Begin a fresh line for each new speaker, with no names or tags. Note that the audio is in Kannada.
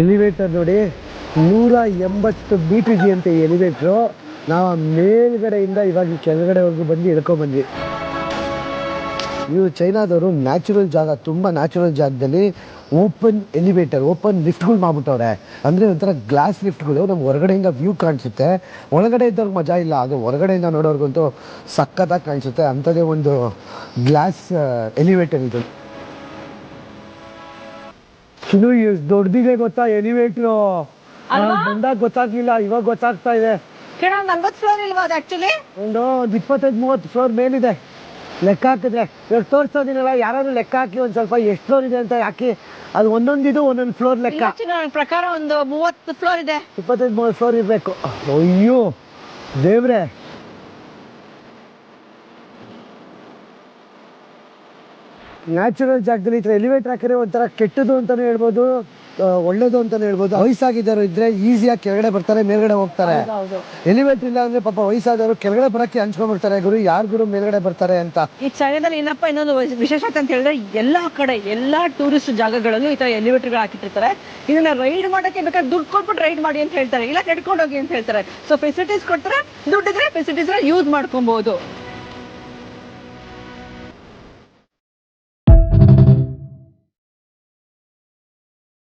ಎಲಿವೇಟರ್ ನೋಡಿ ನೂರ ಎಂಬತ್ತು ಬಿ ಪಿ ಜಿ ಅಂತ ಎಲಿವೇಟ್ರು ನಾವು ಆ ಮೇಲ್ಗಡೆಯಿಂದ ಇವಾಗ ಕೆಳಗಡೆವರೆಗೂ ಬಂದು ಇಳ್ಕೊಂಡ್ಬಂದ್ವಿ ಇವು ಚೈನಾದವರು ನ್ಯಾಚುರಲ್ ಜಾಗ, ತುಂಬ ನ್ಯಾಚುರಲ್ ಜಾಗದಲ್ಲಿ ಓಪನ್ ಎಲಿವೇಟರ್ ಓಪನ್ ಲಿಫ್ಟ್ಗಳು ಮಾಡ್ಬಿಟ್ಟವ್ರೆ. ಅಂದರೆ ಒಂಥರ ಗ್ಲಾಸ್ ಲಿಫ್ಟ್ಗಳು ನಮ್ಗೆ ಹೊರಗಡೆಯಿಂದ ವ್ಯೂ ಕಾಣಿಸುತ್ತೆ. ಒಳಗಡೆ ಇದ್ದವ್ರಿಗೆ ಮಜಾ ಇಲ್ಲ ಅದು ಹೊರಗಡೆಯಿಂದ ನೋಡೋರ್ಗಂತೂ ಸಖತ್ತಾಗಿ ಕಾಣಿಸುತ್ತೆ. ಅಂಥದ್ದೇ ಒಂದು ಗ್ಲಾಸ್ ಎಲಿವೇಟರ್ ಇದು. ಇದು ಎಷ್ಟು ದೊಡ್ಡದಿದೆ ಗೊತ್ತಾ? ಎಲಿವೇಟ್ರು ಬಂದಾಗ ಗೊತ್ತಾಗ್ಲಿಲ್ಲ. ಇವಾಗ ಗೊತ್ತಾಗ್ತಾ ಇದೆ.
ನಲ್ವತ್ತು ಫ್ಲೋರ್ ಇಲ್ವಾ ಅದು ಆಕ್ಚುಲಿ
ಒಂದು ಒಂದು ಇಪ್ಪತ್ತೈದು ಮೂವತ್ತು ಫ್ಲೋರ್ ಮೇಲಿದೆ. ಲೆಕ್ಕ ಹಾಕಿದ್ರೆ. ಇವಾಗ ತೋರಿಸೋದಿನಲ್ಲ ಯಾರಾದ್ರೂ ಲೆಕ್ಕ ಹಾಕಿ ಒಂದು ಸ್ವಲ್ಪ ಎಷ್ಟು ಫ್ಲೋರ್ ಇದೆ ಅಂತ ಹಾಕಿ. ಅದು ಒಂದೊಂದಿದು ಒಂದೊಂದು ಫ್ಲೋರ್ ಲೆಕ್ಕ.
ನನ್ನ ಪ್ರಕಾರ ಒಂದು ಮೂವತ್ತು ಫ್ಲೋರ್ ಇದೆ.
ಇಪ್ಪತ್ತೈದು ಮೂವತ್ತು ಫ್ಲೋರ್ ಇರಬೇಕು. ಅಯ್ಯೋ ದೇವ್ರೆ. ನ್ಯಾಚುರಲ್ ಜಾಗದಲ್ಲಿ ಈ ಥರ ಎಲಿವೇಟ್ ಹಾಕಿದ್ರೆ ಒಂಥರ ಕೆಟ್ಟದು ಅಂತಲೂ ಹೇಳ್ಬೋದು ಒಳ್ಳೇದು ಅಂತಲೇ ಹೇಳ್ಬೋದು. ವಯಸ್ಸಾಗಿದ್ದವರು ಇದ್ದರೆ ಈಸಿಯಾಗಿ ಕೆಳಗಡೆ ಬರ್ತಾರೆ ಮೇಲ್ಗಡೆ ಹೋಗ್ತಾರೆ.
ಹೌದು
ಎಲಿವೇಟರ್ ಇಲ್ಲ ಅಂದ್ರೆ ಪಾಪ ವಯಸ್ಸಾದವರು ಕೆಳಗಡೆ ಬರಕ್ಕೆ ಹಂಚ್ಕೊಂಡ್ಬಿಡ್ತಾರೆ. ಗುರು ಯಾರು ಗುರು ಮೇಲ್ಗಡೆ ಬರ್ತಾರೆ ಅಂತ.
ಈ ಚೈನಾದಲ್ಲಿ ಏನಪ್ಪ ಇನ್ನೊಂದು ವಿಶ್- ವಿಶೇಷತೆ ಅಂತ ಹೇಳಿದ್ರೆ ಎಲ್ಲ ಕಡೆ ಎಲ್ಲ ಟೂರಿಸ್ಟ್ ಜಾಗಗಳಲ್ಲೂ ಈ ಥರ ಎಲಿವೇಟರ್ಗಳು ಹಾಕಿಟ್ಟಿರ್ತಾರೆ. ಇದನ್ನ ರೈಡ್ ಮಾಡೋಕ್ಕೆ ಬೇಕಾದ್ರೆ ದುಡ್ಡು ಕೊಟ್ಬಿಟ್ಟು ರೈಡ್ ಮಾಡಿ ಅಂತ ಹೇಳ್ತಾರೆ. ಇಲ್ಲ ನಡ್ಕೊಂಡು ಹೋಗಿ ಅಂತ ಹೇಳ್ತಾರೆ. ಸೊ ಫೆಸಿಲಿಟೀಸ್ ಕೊಡ್ತಾರೆ. ದುಡ್ಡಿದ್ರೆ ಫೆಸಿಲಿಟೀಸ್ ಯೂಸ್ ಮಾಡ್ಕೊಬಹುದು